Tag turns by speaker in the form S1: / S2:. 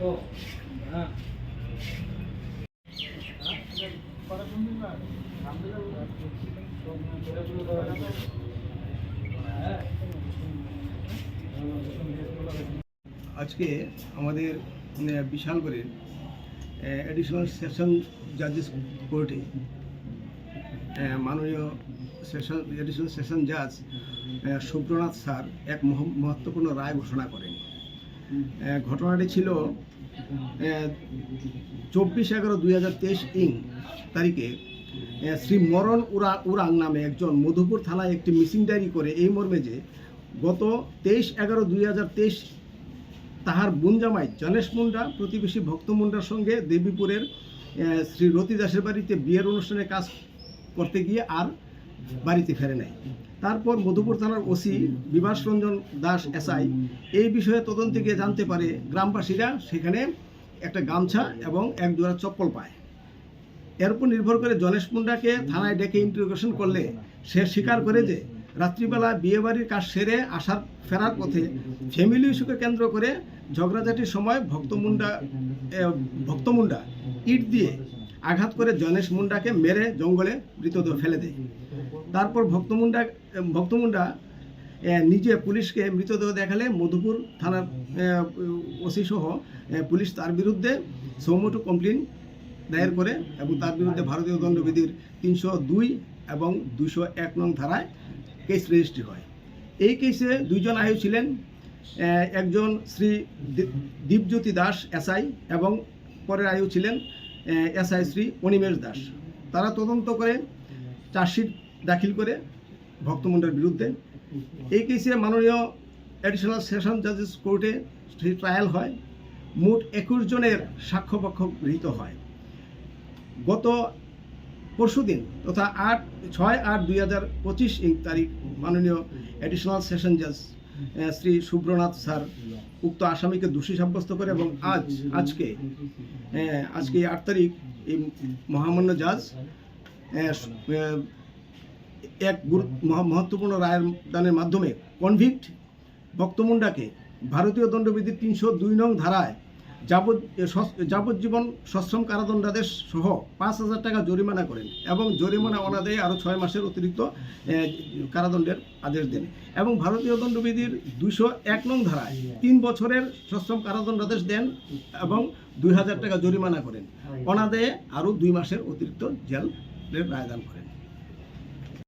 S1: আজকে আমাদের মানে, বিশাল করে অ্যাডিশনাল সেশন জাজেস কোর্টে মাননীয় সেশন অ্যাডিশনাল সেশন জাজ সুব্রনাথ স্যার এক মহত্বপূর্ণ রায় ঘোষণা করেন। ঘটনাটি ছিল চব্বিশ এগারো দুই হাজার তেইশ ইং তারিখে। শ্রী মরণ উরা, উরাং নামে একজন মধুপুর থানায় একটি মিসিং ডায়েরি করে এই মর্মে যে, গত তেইশ এগারো দুই হাজার তেইশ তাহার বুনজামাই জনেশ মুন্ডা, প্রতিবেশী ভক্ত মুন্ডার সঙ্গে দেবীপুরের শ্রী রতি দাসের বাড়িতে বিয়ের অনুষ্ঠানে কাজ করতে গিয়ে আর বাড়িতে ফেরে নাই। তারপর মধুপুর থানার ওসি বিভাস রঞ্জন দাস এসআই এই বিষয়ে তদন্তে গিয়ে জানতে পারে গ্রামবাসীরা সেখানে একটা গামছা এবং এক জোড়া চপ্পল পায়। এর উপর নির্ভর করে জনেশ মুন্ডাকে থানায় ডেকে ইন্টারোগেশন করলে সে স্বীকার করে যে রাত্রিবেলা বিয়েবাড়ির কাজ সেরে আসার ফেরার পথে ফ্যামিলি ইস্যুকে কেন্দ্র করে ঝগড়াঝাটির সময় ভক্তমুন্ডা এ, ভক্তমুন্ডা ইট দিয়ে আঘাত করে জনেশ মুন্ডাকে মেরে জঙ্গলে মৃতদেহ ফেলে দেয়। তারপর ভক্তমুন্ডা ভক্তমুন্ডা নিজে পুলিশকে মৃতদেহ দেখালে মধুপুর থানার ওসি সহ পুলিশ তার বিরুদ্ধে সৌমটো কমপ্লেন দায়ের করে এবং তার বিরুদ্ধে ভারতীয় দণ্ডবিধির তিনশো দুই এবং দুশো এক নং ধারায় কেস রেজিস্ট্রি হয়। এই কেসে দুইজন আয়ু ছিলেন একজন শ্রী দীপজ্যোতি দাস এসআই এবং পরের আয়ু ছিলেন এসআই শ্রী অনিমেষ দাস। তারা তদন্ত করে চার্জশিট দাখিল করে ভক্তমণ্ডের বিরুদ্ধে। এই কেসে মাননীয় অ্যাডিশনাল সেশন জাজেস কোর্টে ট্রায়াল হয়। মোট একুশ জনের সাক্ষ্যপক্ষ গৃহীত হয়। গত পরশুদিন তথা আট, ছয় আট দুই হাজার পঁচিশ তারিখ মাননীয় অ্যাডিশনাল সেশন জাজ শ্রী সুব্রনাথ স্যার উক্ত আসামিকে দোষী সাব্যস্ত করে এবং আজ, আজকে আজকে আট তারিখ এই মহামান্য জাজ এক মহত্বপূর্ণ রায়ের দানের মাধ্যমে কনভিক্ট বক্তমুন্ডাকে ভারতীয় দণ্ডবিধির তিনশো দুই নং ধারায় যাবত যাবজ্জীবন সশ্রম কারাদণ্ডাদেশ সহ পাঁচ হাজার টাকা জরিমানা করেন এবং জরিমানা অনাদায়ে আরও ছয় মাসের অতিরিক্ত কারাদণ্ডের আদেশ দেন এবং ভারতীয় দণ্ডবিধির দুশো এক নং ধারায় তিন বছরের সশ্রম কারাদণ্ডাদেশ দেন এবং দুই হাজার টাকা জরিমানা করেন। অনাদায়ে আরও দুই মাসের অতিরিক্ত জেলের রায়দান করেন।